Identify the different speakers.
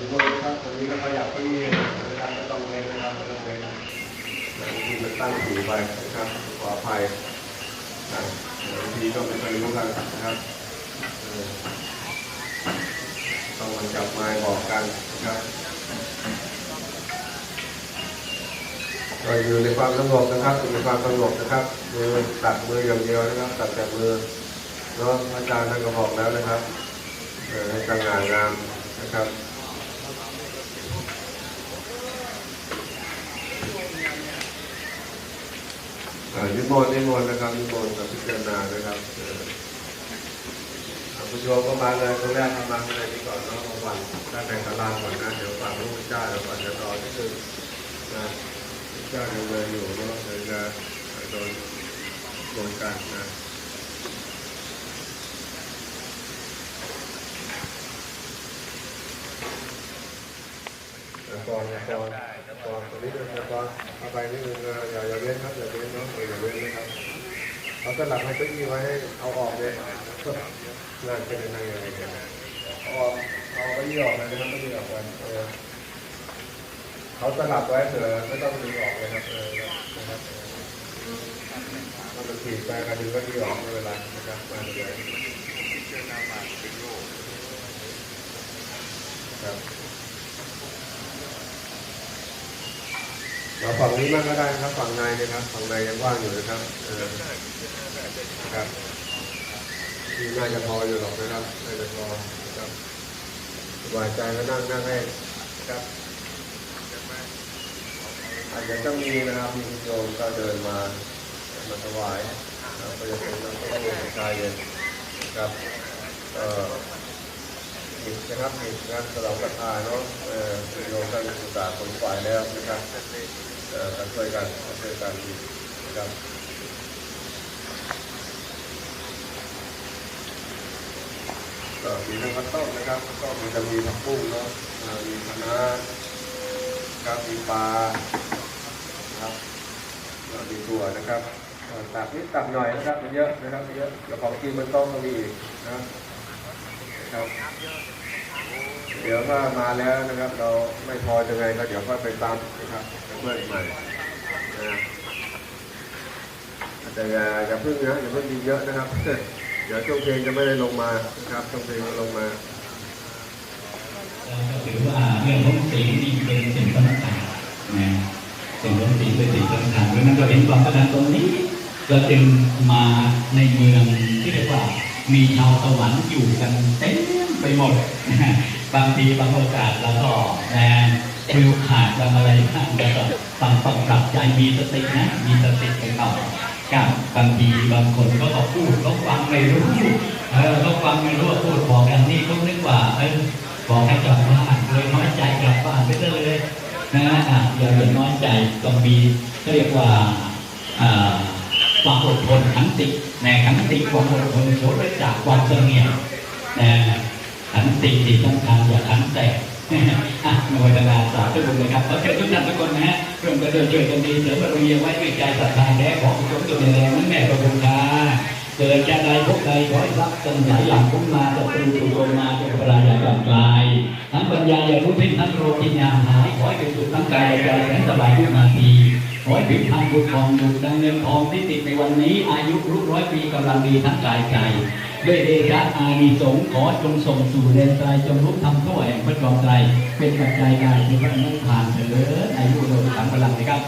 Speaker 1: ถึงโมงครับตรงนี้ก็ขยับเก้าอี้นะครับก็ต้องเล่นนะครับก็ต้องเล่นคุณจะตั้งสูงไปนะครับขออภัยบางทีก็ไม่เคยรู้กันนะครับต้องมาจับไม้บอกกันนะครับเราอยู่ในความสงบนะครับอยู่ในความสงบนะครับมือตัดมืออย่างเดียวนะครับ ตัดแต่มือแล้วอาจารย์ท่านก็บอกแล้วนะครับให้การงานงามนะครับ มนต์นิมนต์นะครับนิมนต์กับพิจารณานะครับผู้ชมก็มาเลยคนแรกมาข้างในนี้ก่อนเนาะของวันด้านในศาลาก่อนนะเดี๋ยวฟังพระเจ้าเดี๋ยวก่อนจะรอที่คือนะเจ้ายังเลอยู่เนาะเดี๋ยวจะโดนโดนกันนะก่อนแล้วก่อน ก่อนตรงนี้ด้วยแล้วก่อนเอาไปนิดนึงนะอย่าอย่าเว้นครับอย่าเว้นเนาะอย่าเว้นนะครับเอาสลับให้เก้าอี้ไว้ให้เอาออกเลยงานเป็นยังไงยังไงกันเอาออกเอาเก้าอี้ออกเลยนะครับไม่ได้ออกไปเออเขาสลับไว้เถอะไม่ต้องดึงออกเลยครับเออนะครับมันถีบไปก็ดึงก็ดีออกไม่เป็นไรนะครับมาเลยครับ เราฝั่งนี้มากก็ได้นะครับฝั่งในนะครับฝั่งในยังว่างอยู่นะครับครับที่น่าจะพออยู่หรอกนะครับน่าจะพอนะครับสบายใจก็นั่งนั่งให้นะครับอาจจะต้องมีนะครับมีคุณโยมก็เดินมามาถวายนะครับก็จะเป็นน้ำพระพุทธชายเย็นครับเอ่อ หยิบนะครับหยิบนะครับสำหรับประทานเนาะเอ่อโยมก็ศึกษาผลฝ่ายแล้วนะครับเอ่อมาช่วยกันมาช่วยกันนะครับก็มีทั้งข้าวต้มนะครับข้าวต้มมันจะมีผักบุ้งเนาะมีคะน้าครับมีปลาครับมีถั่วนะครับตักนิดตักหน่อยนะครับมันเยอะนะครับมันเยอะเดี๋ยวของกินมันต้องมีอีนะ ครับนะครับ เดี๋ยวถ้ามาแล้วนะครับ เราไม่พอจะไงก็เดี๋ยวค่อยไปตามนะครับไปเพิ่มใหม่นะแต่อย่าอย่าเพิ่งนะอย่าเพิ่งกินเยอะนะครับ เดี๋ยวช่วงเพลงจะไม่ได้ลงมานะครับช่วงเพลงจะลงมา
Speaker 2: เราก็ถือว่าเรื่องของศีลนี่เป็นสิ่งสำคัญนะสิ่งของศีลเป็นสิ่งสำคัญเพราะฉะนั้นเราเห็นความสำคัญตรงนี้ เราจึงมาในเมืองที่เรียกว่า มีชาวสวรรค์อยู่กันเต็มไปหมด บางทีบางโอกาสเราก็นะฟิวขาดบางอะไรบ้างแล้วก็ต้องต้องปรับใจมีสตินะ มีสติไปต่อกับบางทีบางคนก็ก็พูดเขาฟังไม่รู้เออเขาฟังไม่รู้ว่าพูดบอกกันนี่เขานึกว่าเออบอกให้กลับบ้านเลยน้อยใจกลับบ้านไปเลยนะอะอย่าอย่าน้อยใจต้องมีเขาเรียกว่าอ่า ความอดทนขันตินะขันติความอดทนโสดจากความเสงี่ยมนะขันติที่สำคัญอย่าขันแตกอะโมทนาสาธุบุญเลยครับขอเชิญทุกท่านทุกคนนะฮะร่วมกันเดินช่วยกันดีเสริมบารมีไว้ด้วยใจศรัทธาและของสมตัวแรงนั้นแม่ประบุญคาเกิดจะใดพบใดขอให้รับกันไหลหลังคุ้มมาจะตรูตุลงมาจงปราอย่าก่อนกลายทั้งปัญญาอย่ารู้ทิ้งทั้งโรคที่ยามหายขอให้เป็นสุขทั้งกายใจแสนสบายทุกนาที อให้ผิวพรรณบุญทองดุจดังเงินทองที่ติดในวันนี้ อายุรุ่ร้อยปีกำลังดีทั้งกายใจด้วยเดชะอานิสงส์ขอจงส่งสู่เดนไตรจงรู้ทำทั่วแห่งพระจอมไตรเป็นปัจจัยกายที่พระนั้นผ่านเถิดอายุโดยสังพลังนะครับ